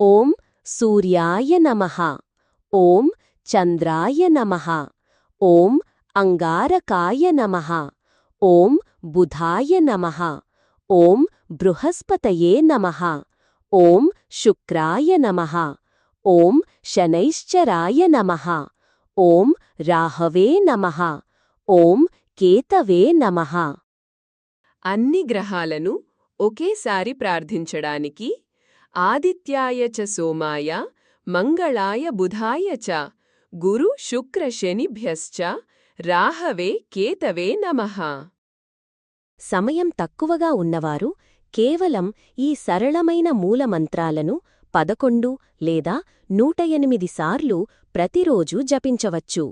ఓం సూర్యాయ నమః. ఓం చంద్రాయ నమః. ఓం అంగారకాయ నమః. ఓం బుధాయ నమః. ఓం బృహస్పతయే నమః. ఓం శుక్రాయ నమః. ఓం శనైశ్చరాయ నమః. ఓం రాహవే నమః. ఓం కేతవే నమః. అన్ని గ్రహాలను ఒకేసారి ప్రార్థించడానికి ఆదిత్యాయ చ సోమాయ మంగళాయ బుధాయ చ గురు శుక్ర శనిభ్యశ్చ రాహవే కేతవే నమః. సమయం తక్కువగా ఉన్నవారు కేవలం ఈ సరళమైన మూలమంత్రాలను పదకొండు లేదా నూట ఎనిమిది సార్లు ప్రతిరోజూ జపించవచ్చు.